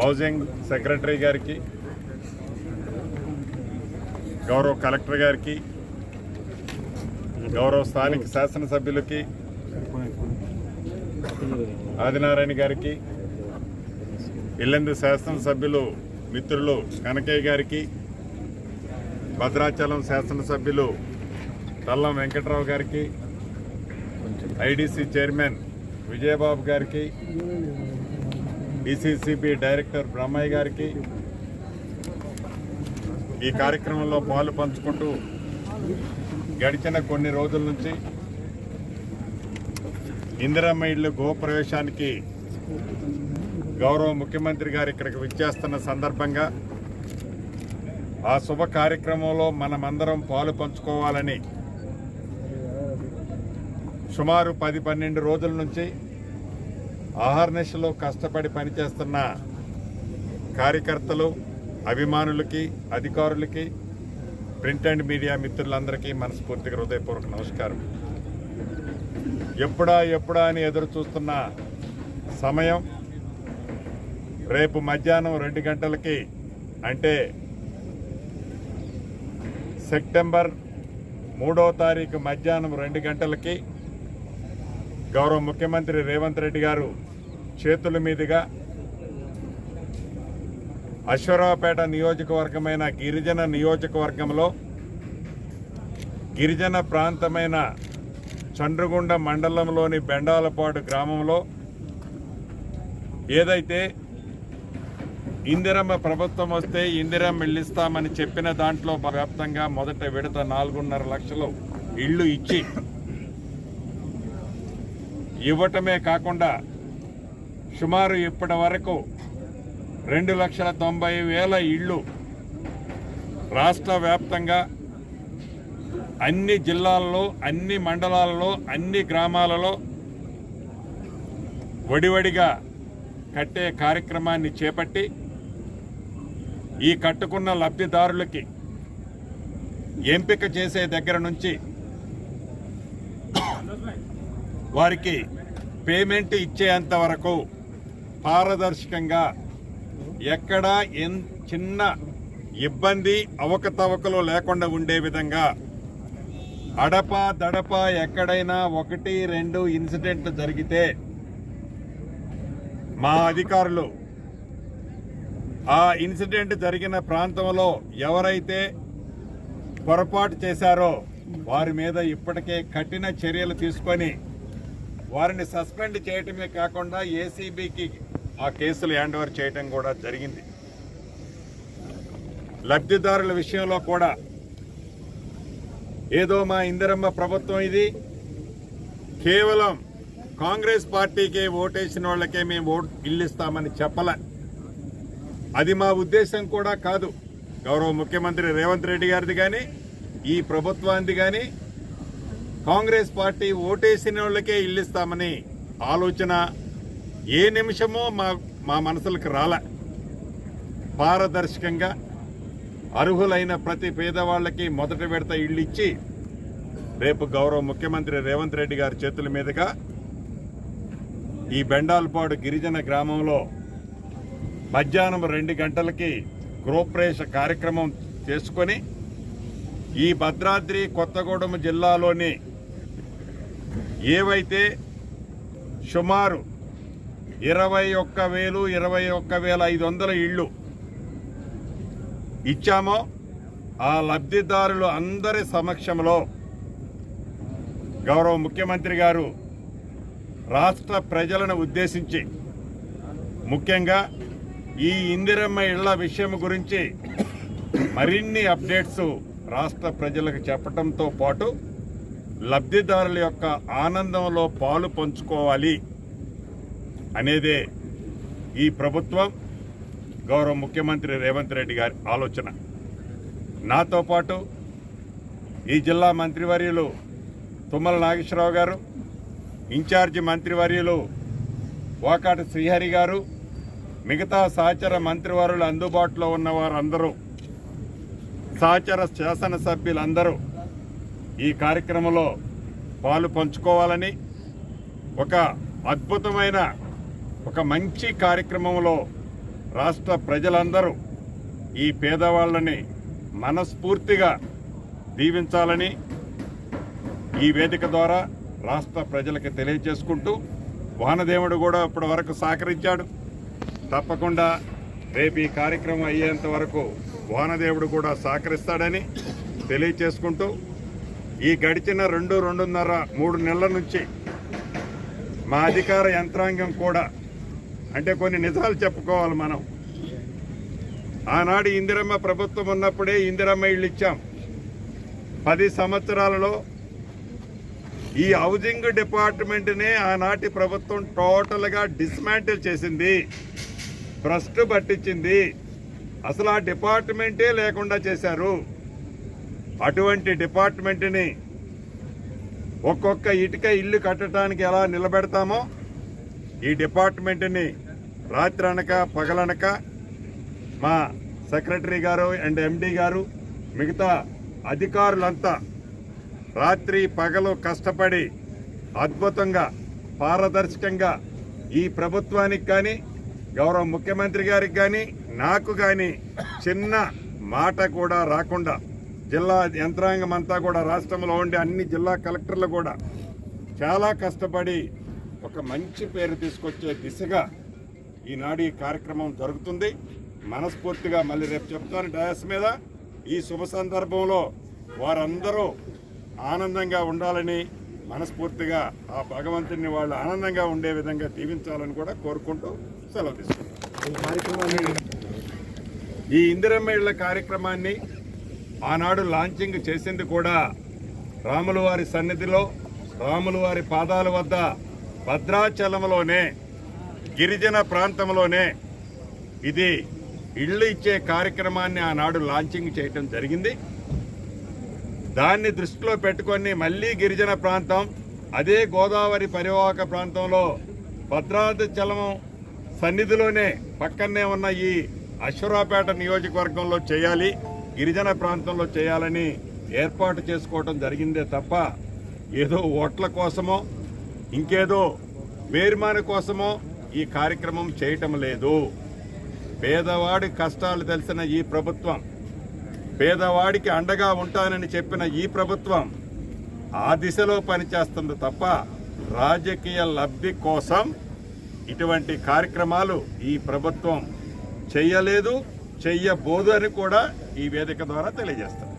Housing secretary గారికి గౌరవ collector గారికి గౌరవ స్థానిక శాసనసభ్యులకి ఆదినారాయణ గారికి ఇల్లందు శాసనసభ్యులు మిత్రులు కనకయ్య గారికి భద్రాచలం శాసనసభ్యులు తల్లం వెంకట్రావు గారికి ఐడిసి చైర్మన్ విజయబాబు గారికి డిసిసిబి డైరెక్టర్ బ్రహ్మయ్య గారికి ఈ కార్యక్రమంలో పాలు పంచుకుంటూ గడిచిన కొన్ని రోజుల నుంచి ఇందిరమ్మ ఇళ్ళు గృహప్రవేశానికి గౌరవ ముఖ్యమంత్రి గారు ఇక్కడికి విచ్చేస్తున్న సందర్భంగా ఆ శుభ కార్యక్రమంలో మనమందరం పాలు పంచుకోవాలని సుమారు పది పన్నెండు రోజుల నుంచి ఆహార్నిశలో కష్టపడి పనిచేస్తున్న కార్యకర్తలు అభిమానులకి అధికారులకి ప్రింట్ అండ్ మీడియా మిత్రులందరికీ మనస్ఫూర్తిగా హృదయపూర్వక నమస్కారం. ఎప్పుడా ఎప్పుడా అని ఎదురు చూస్తున్న సమయం రేపు మధ్యాహ్నం రెండు గంటలకి అంటే సెప్టెంబర్ మూడో తారీఖు మధ్యాహ్నం రెండు గంటలకి గౌరవ ముఖ్యమంత్రి రేవంత్ రెడ్డి గారు చేతుల మీదుగా అశ్వరావుపేట నియోజకవర్గమైన గిరిజన నియోజకవర్గంలో గిరిజన ప్రాంతమైన చండ్రగుండ మండలంలోని బెండాలపాడు గ్రామంలో ఏదైతే ఇందిరమ్మ ప్రభుత్వం వస్తే ఇందిరమ్మ ఇల్లు ఇస్తామని చెప్పిన దాంట్లో వ్యాప్తంగా మొదట విడత నాలుగున్నర లక్షలు ఇళ్ళు ఇచ్చి ఇవ్వటమే కాకుండా సుమారు ఇప్పటి వరకు రెండు లక్షల తొంభై వేల ఇళ్ళు రాష్ట్ర వ్యాప్తంగా అన్ని జిల్లాల్లో అన్ని మండలాల్లో అన్ని గ్రామాలలో వడివడిగా కట్టే కార్యక్రమాన్ని చేపట్టి ఈ కట్టుకున్న లబ్ధిదారులకి ఎంపిక చేసే దగ్గర నుంచి వారికి పేమెంట్ ఇచ్చేంత వరకు పారదర్శకంగా ఎక్కడా ఎన్ చిన్న ఇబ్బంది అవకతవకలు లేకుండా ఉండే విధంగా అడప దడప ఎక్కడైనా ఒకటి రెండు ఇన్సిడెంట్లు జరిగితే మా అధికారులు ఆ ఇన్సిడెంట్ జరిగిన ప్రాంతంలో ఎవరైతే పొరపాటు చేశారో వారి మీద ఇప్పటికే కఠిన చర్యలు తీసుకొని వారిని సస్పెండ్ చేయటమే కాకుండా ఏసీబీకి ఆ కేసులు హ్యాండ్ ఓవర్ చేయటం కూడా జరిగింది. లబ్ధిదారుల విషయంలో కూడా ఏదో మా ఇందిరమ్మ ప్రభుత్వం ఇది. కేవలం కాంగ్రెస్ పార్టీకే ఓటేసిన వాళ్ళకే మేము ఓటు ఇల్లుస్తామని చెప్పలే. అది మా ఉద్దేశం కూడా కాదు. గౌరవ ముఖ్యమంత్రి రేవంత్ రెడ్డి గారిది కానీ ఈ ప్రభుత్వానికి కానీ కాంగ్రెస్ పార్టీ ఓటేసిన వాళ్ళకే ఇల్లు ఇస్తామని ఆలోచన ఏ నిమిషమో మా మా మనసులకు రాల. పారదర్శకంగా అర్హులైన ప్రతి పేదవాళ్ళకి మొదటి విడత ఇళ్ళు ఇచ్చి రేపు గౌరవ ముఖ్యమంత్రి రేవంత్ రెడ్డి గారి చేతుల మీదుగా ఈ బెండాల్పాడు గిరిజన గ్రామంలో మధ్యాహ్నం రెండు గంటలకి గృహప్రవేశ కార్యక్రమం చేసుకొని ఈ భద్రాద్రి కొత్తగూడెం జిల్లాలోని ఏవైతే సుమారు ఇరవై ఒక్క వేలు ఇరవై ఒక్క వేల ఐదు వందల ఇళ్ళు ఇచ్చామో ఆ లబ్ధిదారులు అందరి సమక్షంలో గౌరవ ముఖ్యమంత్రి గారు రాష్ట్ర ప్రజలను ఉద్దేశించి ముఖ్యంగా ఈ ఇందిరమ్మ ఇళ్ళ విషయం గురించి మరిన్ని అప్డేట్స్ రాష్ట్ర ప్రజలకు చెప్పడంతో పాటు లబ్ధిదారుల యొక్క ఆనందంలో పాలు పంచుకోవాలి అనేదే ఈ ప్రభుత్వం గౌరవ ముఖ్యమంత్రి రేవంత్ రెడ్డి గారి ఆలోచన. నాతో పాటు ఈ జిల్లా మంత్రివర్యులు తుమ్మల నాగేశ్వరరావు గారు ఇన్ఛార్జి మంత్రివర్యులు వాకాటి శ్రీహరి గారు మిగతా సహచర మంత్రివారులు అందుబాటులో ఉన్న వారందరూ సహచర శాసనసభ్యులందరూ ఈ కార్యక్రమంలో పాలు పంచుకోవాలని ఒక అద్భుతమైన ఒక మంచి కార్యక్రమంలో రాష్ట్ర ప్రజలందరూ ఈ పేదవాళ్ళని మనస్ఫూర్తిగా దీవించాలని ఈ వేదిక ద్వారా రాష్ట్ర ప్రజలకు తెలియజేసుకుంటూ వానదేవుడు కూడా ఇప్పటి వరకు సహకరించాడు. తప్పకుండా రేపు ఈ కార్యక్రమం అయ్యేంత వరకు వానదేవుడు కూడా సహకరిస్తాడని తెలియచేసుకుంటూ ఈ గడిచిన రెండు రెండున్నర మూడు నెలల నుంచి మా అధికార యంత్రాంగం కూడా అంటే కొన్ని నిజాలు చెప్పుకోవాలి మనం. ఆనాడు ఇందిరమ్మ ప్రభుత్వం ఉన్నప్పుడే ఇందిరమ్మ ఇళ్ళు ఇచ్చాం. పది సంవత్సరాలలో ఈ హౌసింగ్ డిపార్ట్మెంట్నే ఆనాటి ప్రభుత్వం టోటల్గా డిస్మాంటిల్ చేసింది. భ్రష్టు పట్టించింది. అసలు ఆ డిపార్ట్మెంటే లేకుండా చేశారు. అటువంటి డిపార్ట్మెంట్ని ఒక్కొక్క ఇటుక ఇల్లు కట్టడానికి ఎలా నిలబెడతామో ఈ డిపార్ట్మెంట్ని రాత్రనక పగలనక మా సెక్రటరీ గారు అండ్ ఎండీ గారు మిగతా అధికారులంతా రాత్రి పగలు కష్టపడి అద్భుతంగా పారదర్శకంగా ఈ ప్రభుత్వానికి కానీ గౌరవ ముఖ్యమంత్రి గారికి కానీ నాకు కానీ చిన్న మాట కూడా రాకుండా జిల్లా యంత్రాంగం అంతా కూడా రాష్ట్రంలో ఉండే అన్ని జిల్లా కలెక్టర్లు కూడా చాలా కష్టపడి ఒక మంచి పేరు తీసుకొచ్చే దిశగా ఈనాడు ఈ కార్యక్రమం జరుగుతుంది. మనస్ఫూర్తిగా మళ్ళీ రేపు చెప్తాను డయాస్ మీద. ఈ శుభ సందర్భంలో వారందరూ ఆనందంగా ఉండాలని మనస్ఫూర్తిగా ఆ భగవంతుని వాళ్ళు ఆనందంగా ఉండే విధంగా దీవించాలని కూడా కోరుకుంటూ సెలవు తీసుకుంటాం ఈ ఇందిరమ్మ ఇళ్ళ కార్యక్రమాన్ని ఆనాడు లాంచింగ్ చేసింది కూడా రాములవారి సన్నిధిలో రాములవారి పాదాల వద్ద భద్రాచలంలోనే గిరిజన ప్రాంతంలోనే ఇది ఇళ్ళు ఇచ్చే కార్యక్రమాన్ని ఆనాడు లాంచింగ్ చేయటం జరిగింది. దాన్ని దృష్టిలో పెట్టుకొని మళ్ళీ గిరిజన ప్రాంతం అదే గోదావరి పరివాహక ప్రాంతంలో భద్రాచలం సన్నిధిలోనే పక్కనే ఉన్న ఈ అశ్వరాపేట నియోజకవర్గంలో చేయాలి. గిరిజన ప్రాంతంలో చేయాలని ఏర్పాటు చేసుకోవటం జరిగిందే తప్ప ఏదో ఓట్ల కోసమో ఇంకేదో వేరుమాన కోసమో ఈ కార్యక్రమం చేయటం లేదు. పేదవాడి కష్టాలు తెలిసిన ఈ ప్రభుత్వం పేదవాడికి అండగా ఉంటానని చెప్పిన ఈ ప్రభుత్వం ఆ దిశలో పనిచేస్తుంది తప్ప రాజకీయ లబ్ధి కోసం ఇటువంటి కార్యక్రమాలు ఈ ప్రభుత్వం చెయ్యలేదు చెయ్యబోదు అని కూడా ఈ వేదిక ద్వారా తెలియజేస్తాం.